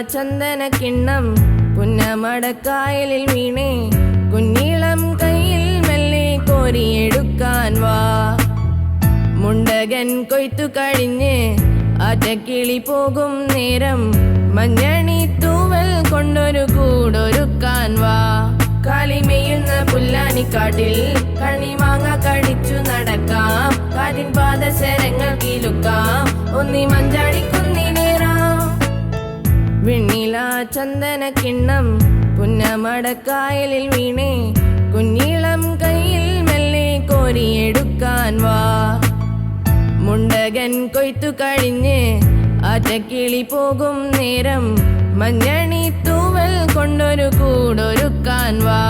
ചന്ദന കിണ്ണം പുന്നമടക്കായലിൽ വീണേ. കുഞ്ഞിളം കയ്യിൽ മെല്ലെ കോരിയെടുക്കാൻ വാ. മുണ്ടകൻ കൊയ്ത്തു കഴിഞ്ഞ് ആറ്റക്കിളി പോകും നേരം മഞ്ഞണി തൂവൽ കൊണ്ടൊരു കൂടൊരുക്കാൻ വാ. കാലിമെയ്യുന്ന പുല്ലാനിക്കാട്ടിൽ കണിമാങ്ങ കടിച്ചു നടക്കാം. കാറ്റിൻ പാദസരങ്ങൾ കീലുക്കാം. ഒന്നി മഞ്ചാടിക്കുന്നിലേറാം വെണ്ണില ചന്ദന കിണ്ണം. പുന്നമടക്കായലിൽ വീണേ. കുഞ്ഞിളം കയ്യിൽ മെല്ലെ കോരിയെടുക്കാൻ വാ. മുണ്ടകൻ കൊയ്ത്തു കഴിഞ്ഞ് ആറ്റക്കിളി പോകും നേരം. മഞ്ഞണി തൂവൽ കൊണ്ടൊരു കൂടൊരുക്കാൻ വാ.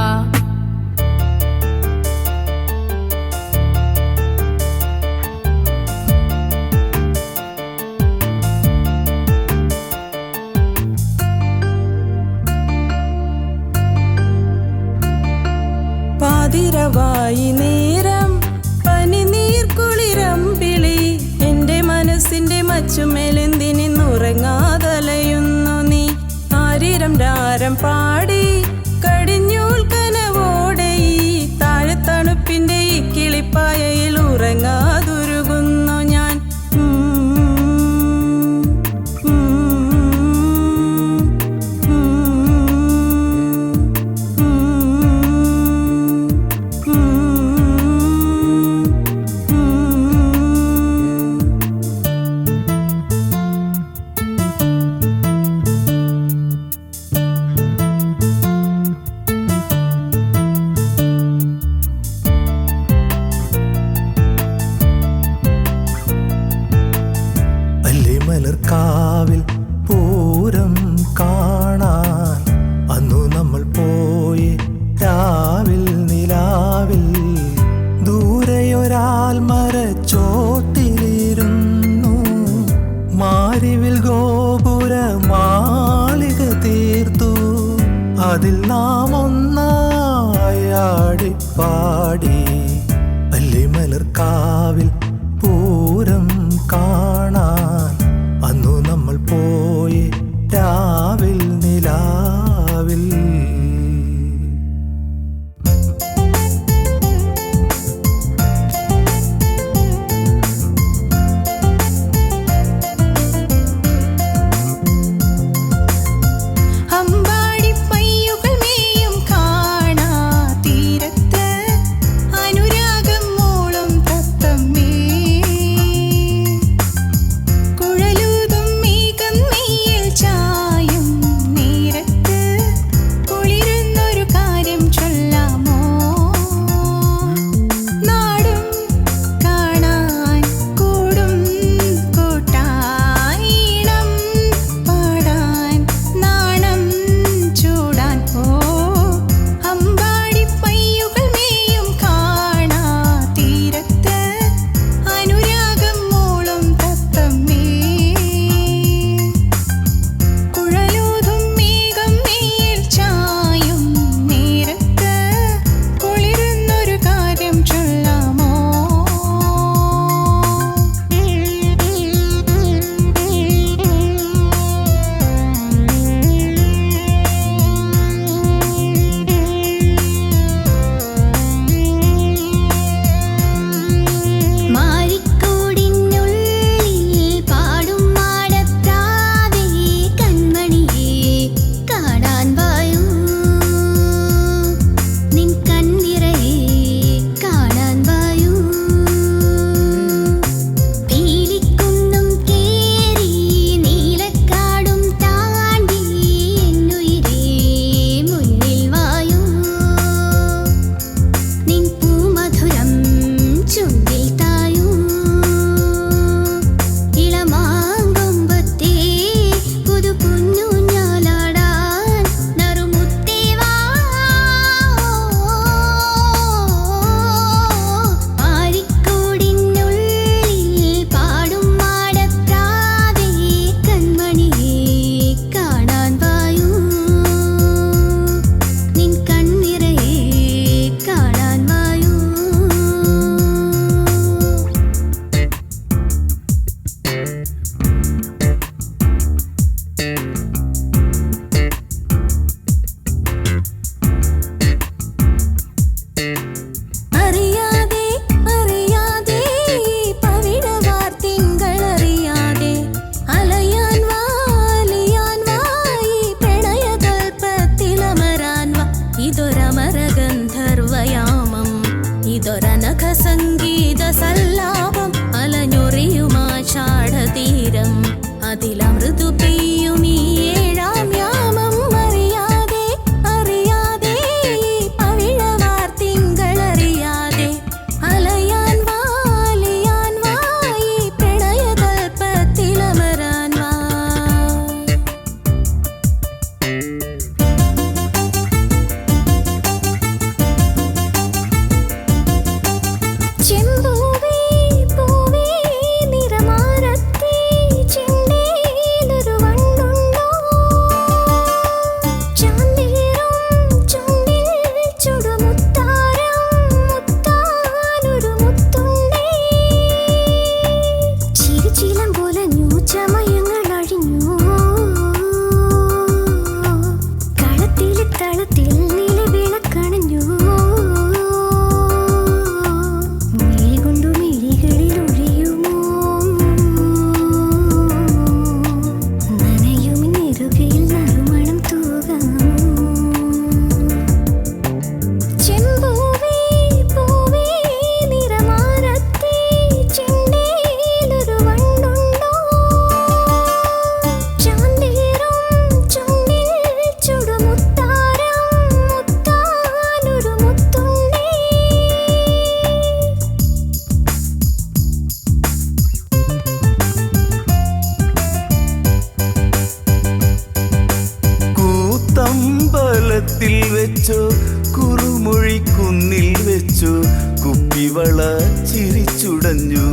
കുപ്പിവള ചിരിച്ചുടഞ്ഞു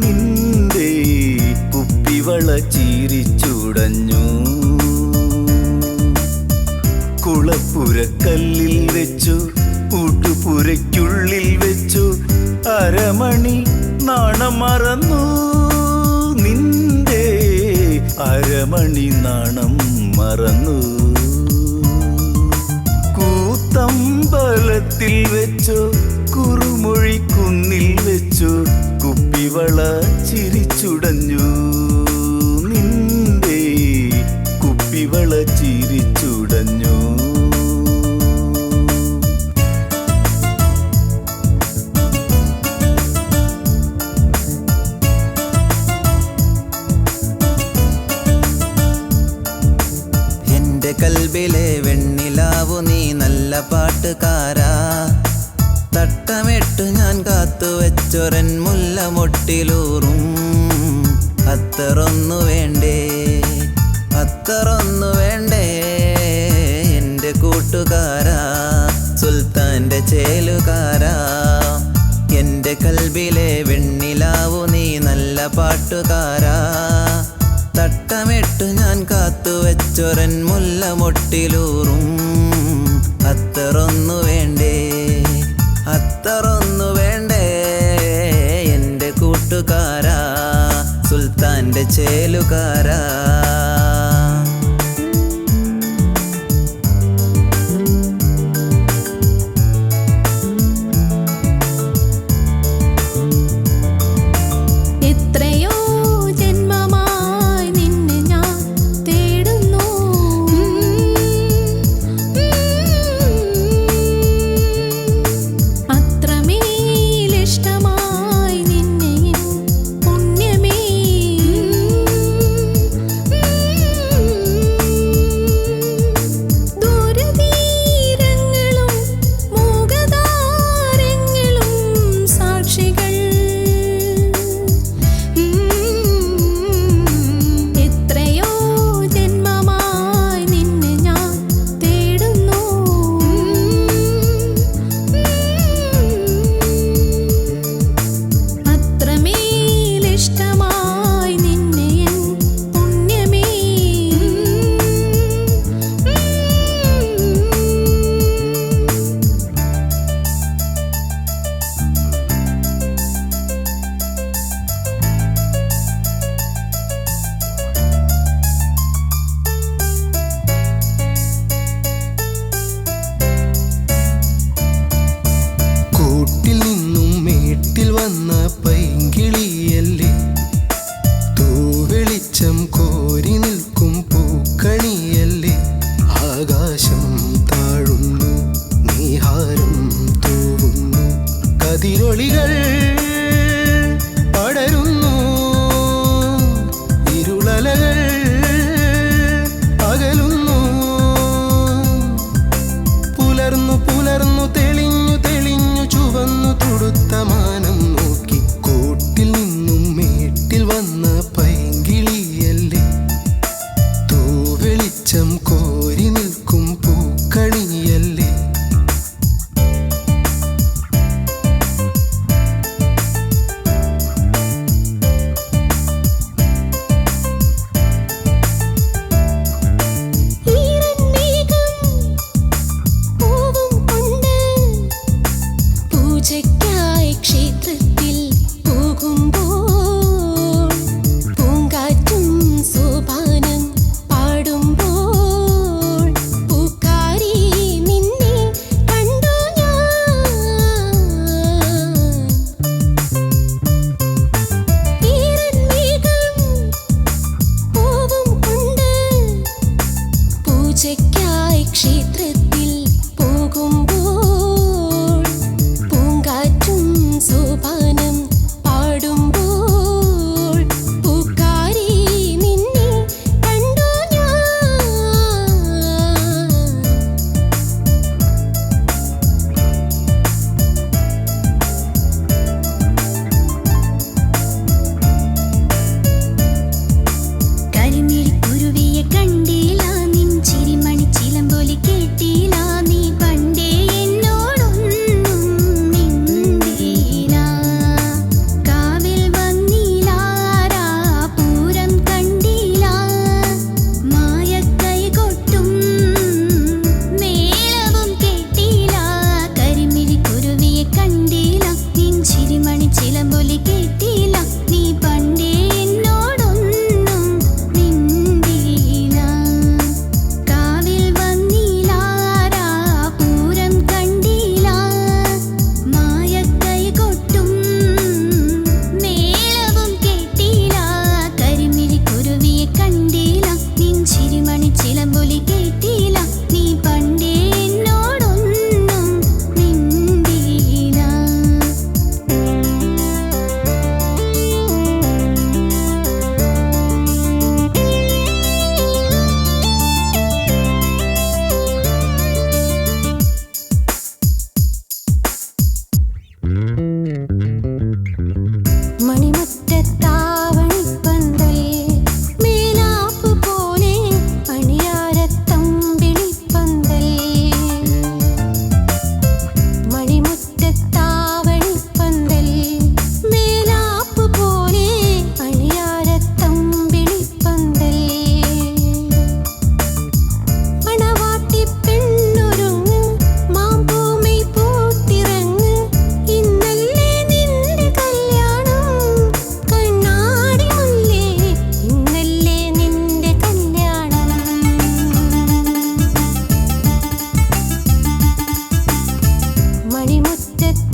നിന്റെ കുപ്പിവള ചിരിച്ചുടഞ്ഞു കുളപ്പുരക്കല്ലിൽ വെച്ചു കൂട്ടുപുരയ്ക്കുള്ളിൽ വെച്ചു അരമണി നാണം മറന്നു. നിന്റെ അരമണി നാണം മറന്നു. കൂത്തമ്പലത്തിൽ വെച്ചു കുറുമൊഴി കുന്നിൽ വെച്ചു കുപ്പിവള ചിരിച്ചുടഞ്ഞു. ഞാൻ കാത്തു വെച്ചൊരൻ മുല്ല മൊട്ടിലൂറും. അത്തറൊന്നു വേണ്ടേ അത്തറൊന്നു വേണ്ടേ. എന്റെ കൂട്ടുകാരാ സുൽത്താന്റെ ചേലുകാരാ. എന്റെ കൽബിലെ വെണ്ണിലാവു നീ നല്ല പാട്ടുകാരാ. തട്ടമിട്ടു ഞാൻ കാത്തു വെച്ചൊരൻ മുല്ല മൊട്ടിലൂറും. അത്തറൊന്നു വേണ്ടേ അത്തറൊന്നു വേണ്ടേ. എന്റെ കൂട്ടുകാരാ സുൽത്താന്റെ ചേലുകാരാ. കോരി it